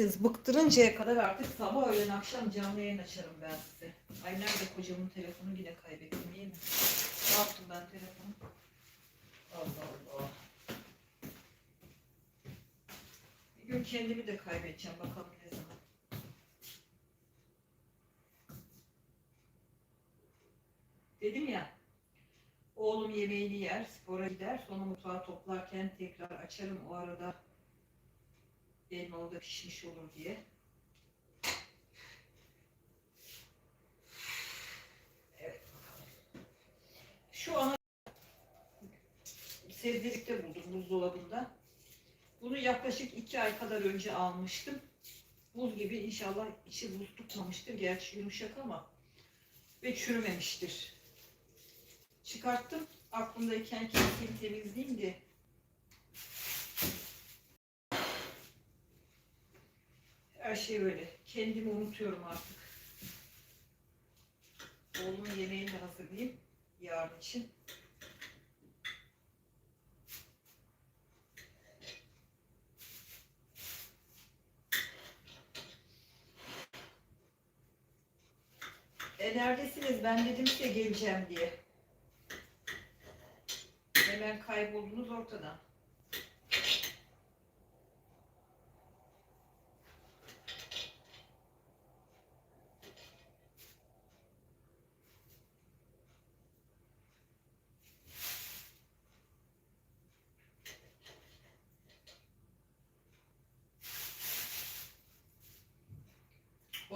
misiniz? Bıktırıncaya kadar artık sabah öğlen akşam canlı yayın açarım ben size. Ay nerede kocamın telefonu yine kaybettim değil mi? Ne yaptım ben telefonu? Allah Allah. Bir gün kendimi de kaybedeceğim bakalım ne zaman. Dedim ya oğlum yemeğini yer, spora gider, sonra mutfağı toplarken tekrar açarım o arada elmalı da pişmiş olur diye. Evet. Şu ana sebzelikte buldum buzdolabında. Bunu yaklaşık iki ay kadar önce almıştım. Buz gibi inşallah içi buz tutmamıştır. Gerçi yumuşak ama ve çürümemiştir. Çıkarttım. Aklımdayken keseyim temizleyeyim diye. Her şey öyle. Kendimi unutuyorum artık. Oğlumun yemeğini de hazırlayayım yarın için. E neredesiniz? Ben dedim size geleceğim diye. Hemen kayboldunuz ortadan.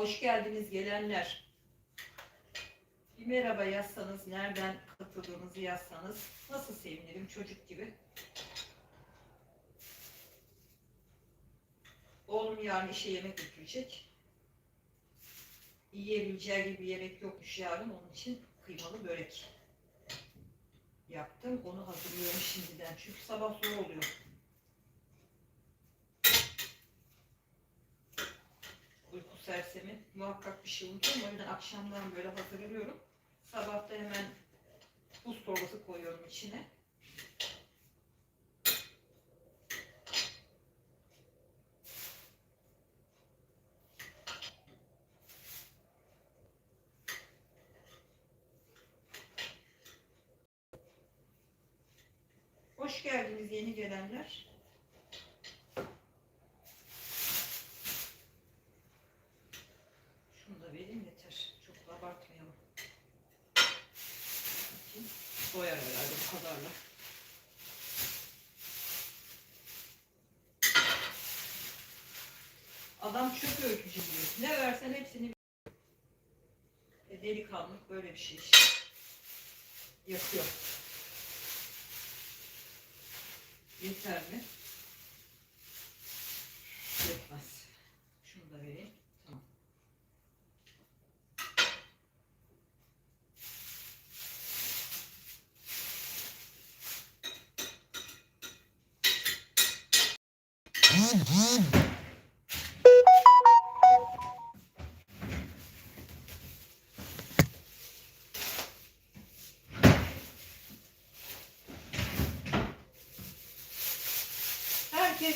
Hoş geldiniz gelenler. Bir merhaba yazsanız, nereden katıldığınızı yazsanız nasıl sevinirim çocuk gibi. Oğlum yarın işe yemek götürecek. Yiyebileceği gibi yemek yokmuş yarın onun için kıymalı börek yaptım. Onu hazırlıyorum şimdiden çünkü sabah zor oluyor. Uyku sersemi muhakkak bir şey unutuyorum. O yüzden akşamdan böyle hazırlıyorum. Sabahta hemen buz torbası koyuyorum içine. Hoş geldiniz yeni gelenler. Şunu da vereyim yeter. Çok da abartmayalım. Bakayım. Doyar herhalde bu kadarla. Adam çöp öğütücü diyor. Ne versen hepsini e, delikanlık böyle bir şey işte. Yapıyor. Yeter mi? Yetmez. Şunu da vereyim.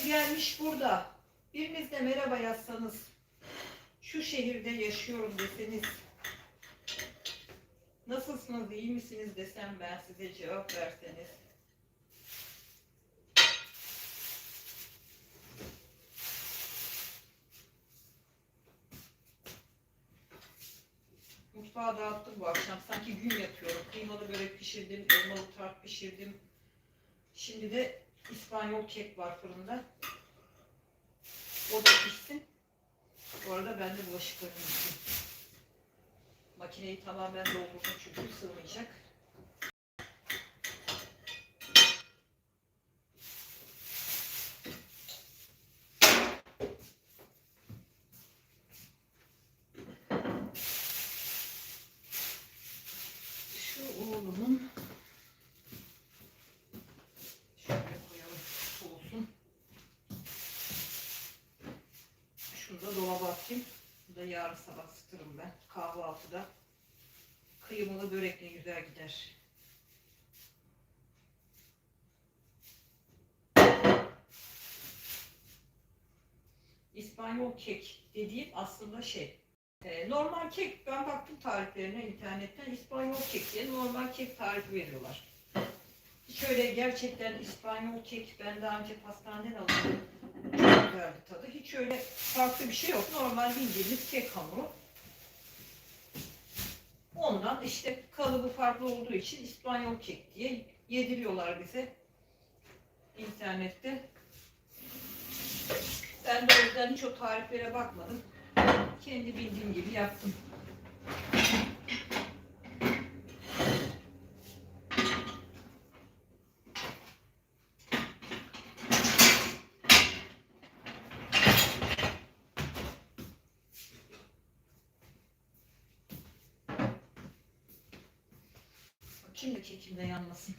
Gelmiş burada. Biriniz de merhaba yazsanız. Şu şehirde yaşıyorum deseniz. Nasılsınız, iyi misiniz desem ben size cevap verseniz. Mutfağı dağıttım bu akşam. Sanki gün yatıyorum. Kıymalı börek pişirdim, elmalı tart pişirdim. Şimdi de İspanyol kek var fırında. O da pişsin. Bu arada ben de bulaşıklarımı yıkayayım. Makineyi tamamen doldurdum çünkü sığmayacak. Şu oğlumun şöyle koyalım soğusun. Şunu da dolaba atayım. Bu da yarın sabah ısıtırım ben. Kahvaltıda. Kıymalı börekle güzel gider. İspanyol kek dediğim aslında şey. e, normal kek ben baktım tariflerine internetten İspanyol kek diye normal kek tarifi veriyorlar. Şöyle gerçekten İspanyol kek ben daha önce pastaneden aldım. Çok güzeldi tadı. Hiç öyle farklı bir şey yok. Normal bildiğimiz kek hamuru. Ondan işte kalıbı farklı olduğu için İspanyol kek diye yediriyorlar bize internette. Ben de o yüzden hiç o tariflere bakmadım. Kendi bildiğim gibi yaptım. Bakayım da kekim de yanmasın.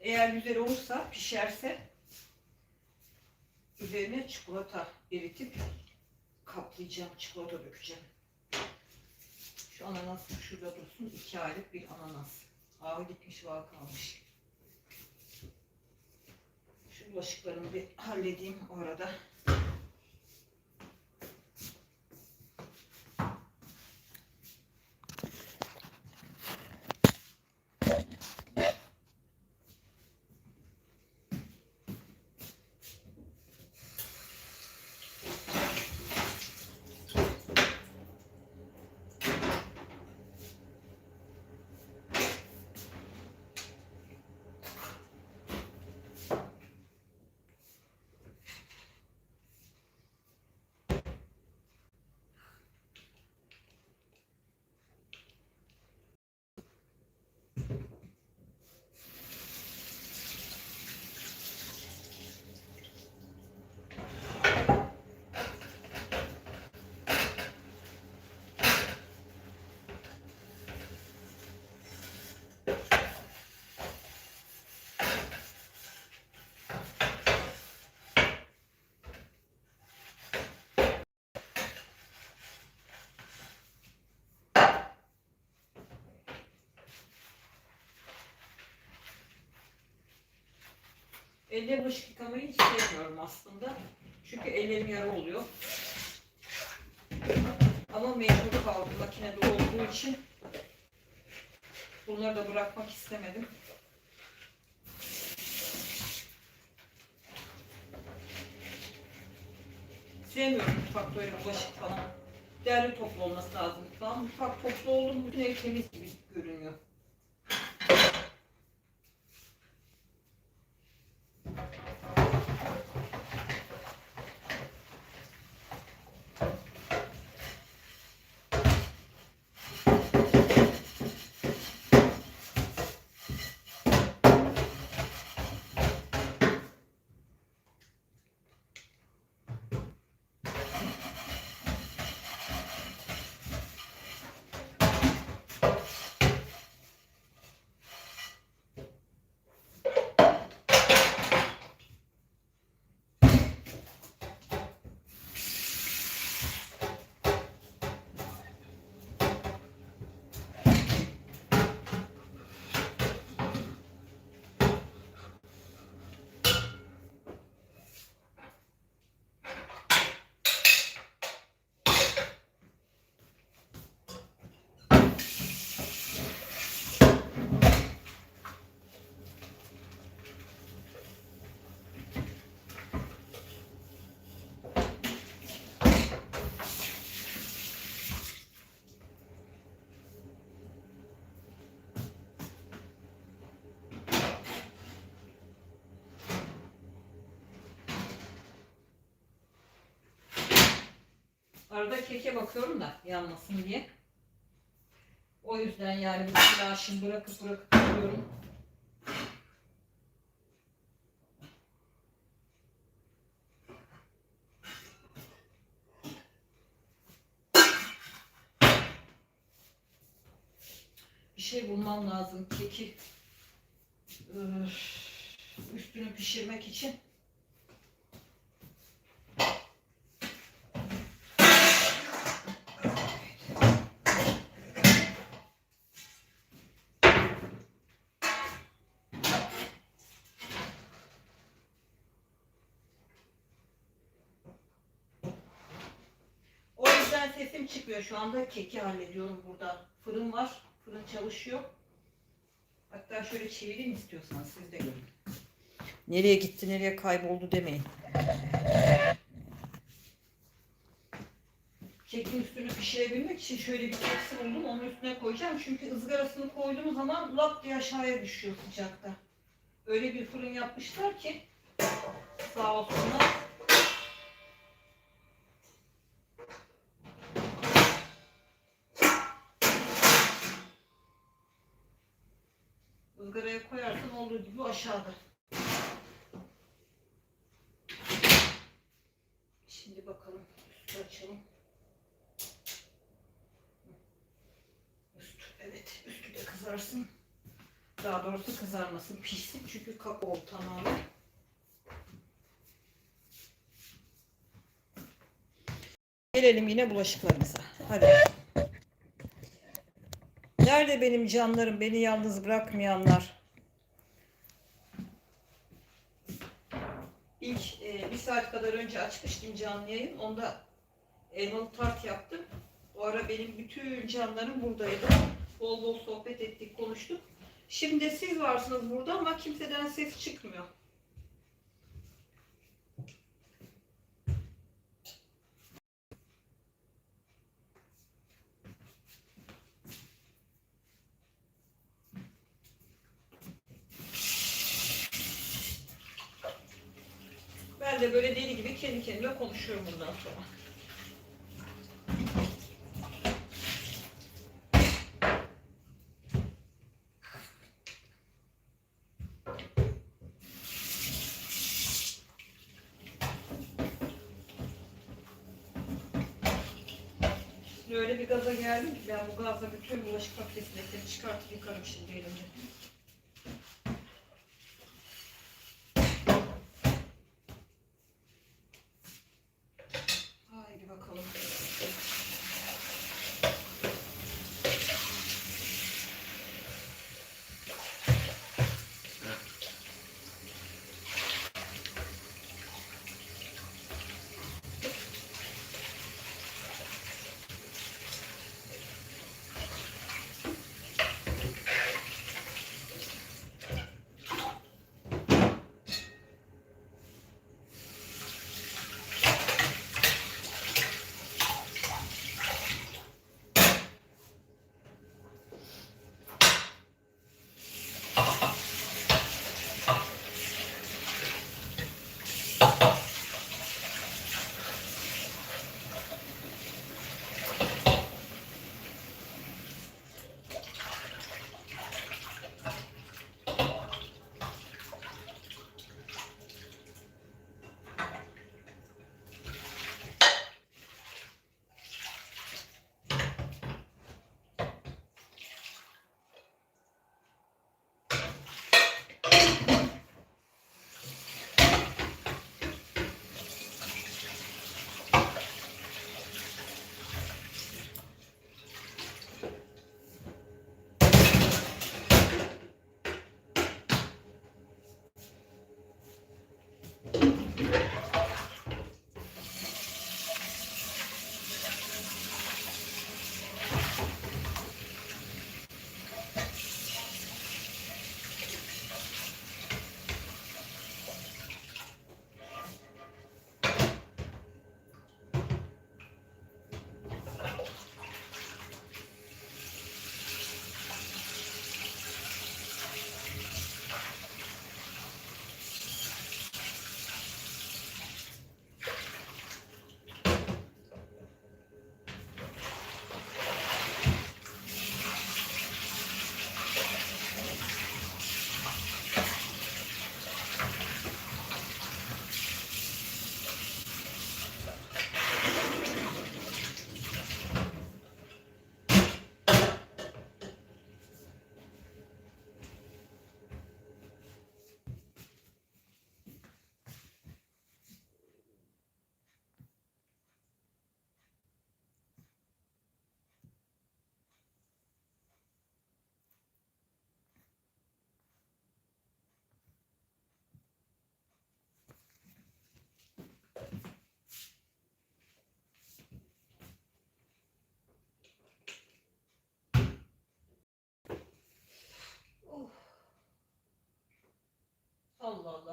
Eğer güzel olursa, pişerse üzerine çikolata eritip kaplayacağım, çikolata dökeceğim. Şu ananas şurada dursun. iki aylık bir ananas. Ağı gitmiş, var kalmış. Bulaşıklarımı bir halledeyim orada. Elle bulaşık yıkamayı hiç sevmiyorum aslında. Çünkü ellerim yara oluyor. Ama mecbur kaldım makinede olduğu için. Bunları da bırakmak istemedim. Sevmiyorum mutfakta öyle bulaşık falan. Değerli toplu olması lazım. Falan. Mutfak toplu oldu mu bütün ev temiz gibi görünüyor. Arada keke bakıyorum da yanmasın diye. O yüzden yani bu silahı bırakıp bırakıp duruyorum. Bir şey bulmam lazım keki üstünü pişirmek için. Sesim çıkmıyor. Şu anda keki hallediyorum burada. Fırın var. Fırın çalışıyor. Hatta şöyle çevireyim istiyorsanız siz de görün. Nereye gitti, nereye kayboldu demeyin. Kekin üstünü pişirebilmek için şöyle bir tepsi buldum. Onun üstüne koyacağım. Çünkü ızgarasını koyduğum zaman lap diye aşağıya düşüyor sıcakta. Öyle bir fırın yapmışlar ki sağ olsunlar. Olduğu gibi aşağıda. Şimdi bakalım üstü açalım. Üst, evet üstü de kızarsın. Daha doğrusu kızarmasın, pişsin çünkü kakao tamamen. Gelelim yine bulaşıklarımıza. Hadi. Nerede benim canlarım, beni yalnız bırakmayanlar? İlk e, bir saat kadar önce açmıştım canlı yayın. Onda elmalı tart yaptım. O ara benim bütün canlarım buradaydı. Bol bol sohbet ettik, konuştuk. Şimdi siz varsınız burada ama kimseden ses çıkmıyor. Ben de böyle deli gibi kendi kendime konuşuyorum bundan sonra. Şimdi öyle bir gaza geldim ki ben bu gazla bütün bulaşık makinesini çıkartıp yıkarım şimdi elimle.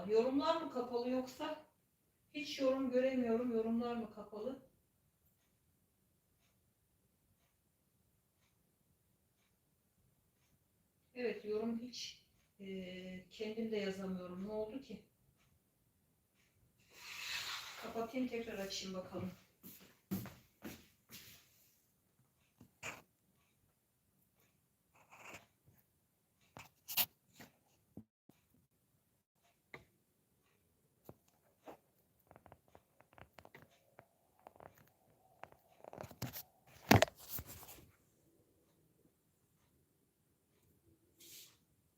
Yorumlar mı kapalı yoksa hiç yorum göremiyorum. Yorumlar mı kapalı? Evet yorum hiç eee, kendim de yazamıyorum. Ne oldu ki? Kapatayım tekrar açayım bakalım.